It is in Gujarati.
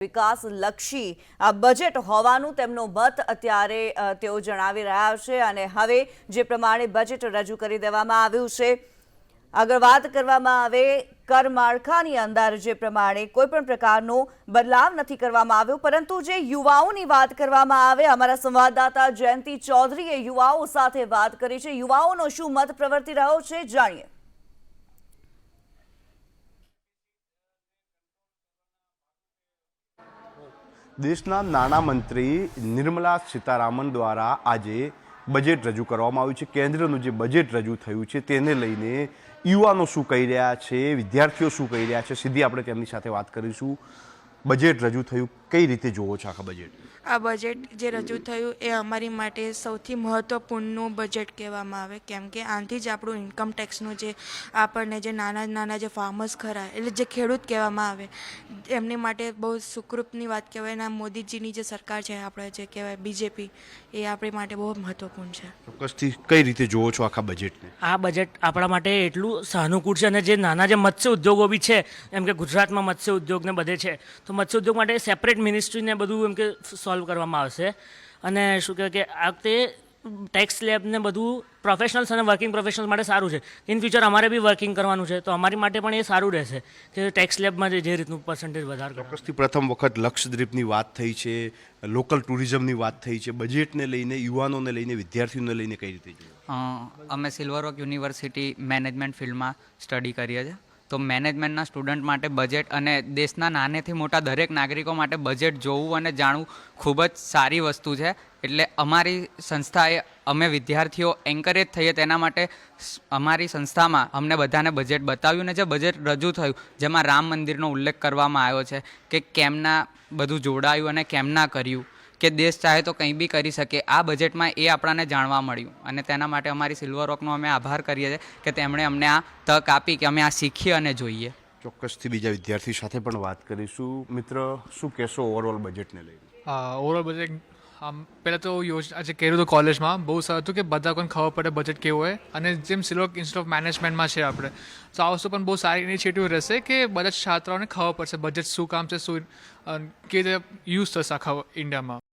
વિકાસલક્ષી આ બજેટ હોવાનું તેમનો મત અત્યારે તેઓ જણાવી રહ્યા છે અને હવે જે પ્રમાણે બજેટ રજૂ કરી દેવામાં આવ્યું છે, આગળ વાત કરવામાં આવે કર માળખાની અંદર જે પ્રમાણે કોઈ પણ પ્રકારનો બદલાવ નથી કરવામાં આવ્યો, પરંતુ જે યુવાઓની વાત કરવામાં આવે, અમારા સંવાદદાતા જયંતિ ચૌધરીએ યુવાઓ સાથે વાત કરી છે. યુવાઓનો શું મત પ્રવર્તી રહ્યો છે, જાણીએ. દેશના નાણામંત્રી નિર્મલા સીતારામન દ્વારા આજે બજેટ રજૂ કરવામાં આવ્યું છે. કેન્દ્રનું જે બજેટ રજૂ થયું છે તેને લઈને યુવાનો શું કહી રહ્યા છે, વિદ્યાર્થીઓ શું કહી રહ્યા છે, સીધી આપણે તેમની સાથે વાત કરીશું. બજેટ રજૂ થયું કઈ રીતે જોવો છો આખા બજેટ આ બજેટ જે રજૂ થયું એ અમારી માટે સૌથી મહત્ત્વપૂર્ણનું બજેટ કહેવામાં આવે. કેમ કે આનાથી જ આપણું ઇન્કમ ટેક્સનું જે આપણને જે નાના નાના જે ફાર્મર્સ ખરા એટલે જે ખેડૂત કહેવામાં આવે એમની માટે બહુ સુખરૂપની વાત કહેવાય. અને મોદીજીની જે સરકાર છે આપણે જે કહેવાય બીજેપી એ આપણી માટે બહુ મહત્ત્વપૂર્ણ છે. ચોક્કસથી કઈ રીતે જોવો છો આખા બજેટને આ બજેટ આપણા માટે એટલું સાનુકૂળ છે અને જે નાના જે મત્સ્ય ઉદ્યોગો બી છે એમ કે ગુજરાતમાં મત્સ્ય ઉદ્યોગને બધે છે તો મત્સ્ય ઉદ્યોગ માટે સેપરેટ મિનિસ્ટ્રીને બધું એમ કે સોલ્વ કરવામાં આવશે. અને શું કહેવાય કે આ વખતે ટેક્સ લેબને બધું પ્રોફેશનલ્સ અને વર્કિંગ પ્રોફેશનલ્સ માટે સારું છે. ઇન ફ્યુચર અમારે બી વર્કિંગ કરવાનું છે તો અમારી માટે પણ એ સારું રહેશે કે ટેક્સ લેબમાં જે રીતનું પર્સન્ટેજ વધારે ચોક્કસથી પ્રથમ વખત લક્ષદ્વીપની વાત થઈ છે લોકલ ટુરિઝમની વાત થઈ છે બજેટને લઈને યુવાનોને લઈને વિદ્યાર્થીઓને લઈને કઈ રીતે અમે સિલ્વર રોક યુનિવર્સિટી મેનેજમેન્ટ ફિલ્ડમાં સ્ટડી કરીએ છીએ. તો મેનેજમેન્ટના સ્ટુડન્ટ માટે બજેટ અને દેશના નાનેથી મોટા દરેક નાગરિકો માટે બજેટ જોવું અને જાણવું ખૂબ જ સારી વસ્તુ છે. એટલે અમારી સંસ્થાએ, અમે વિદ્યાર્થીઓ એન્કરેજ થઈએ તેના માટે અમારી સંસ્થામાં અમને બધાને બજેટ બતાવ્યું ને જે બજેટ રજૂ થયું, જેમાં રામ મંદિરનો ઉલ્લેખ કરવામાં આવ્યો છે કે કેમના બધું જોડાયું અને કેમના કર્યું. કે દેશ ચાહે તો કંઈ બી કરી શકે. આ બજેટમાં એ આપણને જાણવા મળ્યું. અને તેના માટે અમારી સિલ્વર રોકનો અમે આભાર કરીએ છીએ કે તેમણે અમને આ તક આપી કે અમે આ શીખીએ અને જોઈએ. ચોક્કસથી બીજા વિદ્યાર્થી સાથે પણ વાત કરીશું. મિત્ર શું કહેશો ઓવરઓલ બજેટને લઈને? ઓવરઓલ બજેટ આમ પહેલાં તો યોજના જે કર્યું હતું કોલેજમાં બહુ સારું હતું કે બધા કોઈને ખબર પડે બજેટ કેવું હોય. અને જેમ સિલોક ઇન્સ્ટિટ્યૂટ ઓફ મેનેજમેન્ટમાં છે આપણે તો આ વસ્તુ પણ બહુ સારી ઇનિશિયેટિવ રહેશે કે બધા છાત્રોને ખબર પડશે બજેટ શું કામ છે શું કેવી રીતે યુઝ થશે આખા ઇન્ડિયામાં